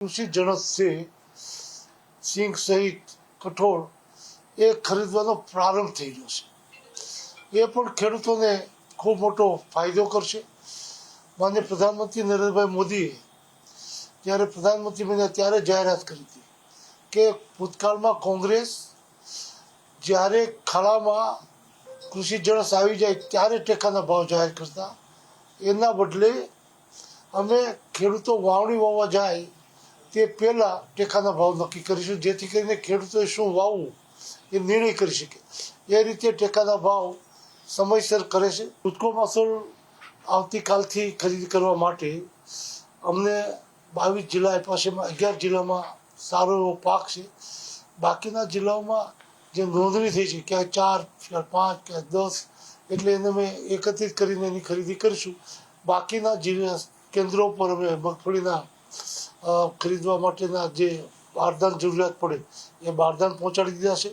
કૃષિ જણસ છે સિંગ સહિત કઠોળ એ ખરીદવાનો પ્રારંભ થઈ ગયો છે. એ પણ ખેડૂતોને ખૂબ મોટો ફાયદો કરશે. માન્ય પ્રધાનમંત્રી નરેન્દ્રભાઈ મોદીએ જ્યારે પ્રધાનમંત્રી બન્યા ત્યારે જાહેરાત કરી હતી કે ભૂતકાળમાં કોંગ્રેસ જ્યારે ખાડામાં કૃષિ જણસ આવી જાય ત્યારે ટેકાના ભાવ જાહેર કરતા. એના બદલે અમે ખેડૂતો વાવણી વાવવા જાય તે પહેલાં ટેકાના ભાવ નક્કી કરીશું જેથી કરીને ખેડૂતોએ શું વાવવું એ નિર્ણય કરી શકે. એ રીતે ટેકાના ભાવ સમયસર કરે છે. ઉટકો મસૂલ આવતીકાલથી ખરીદી કરવા માટે અમને બાવીસ જિલ્લા આપ્યા છે અગિયાર જિલ્લામાં સારો એવો પાક છે. બાકીના જિલ્લાઓમાં જે નોંધણી થઈ છે ક્યાંય ચાર ક્યાંય પાંચ ક્યાંય દસ, એટલે એને અમે એકત્રિત કરીને એની ખરીદી કરીશું. બાકીના જિલ્લા કેન્દ્રો પર અમે મગફળીના ખરીદવા માટેના જે બારદાન જરૂરિયાત પડે એ બારદાન પહોંચાડી દીધા છે.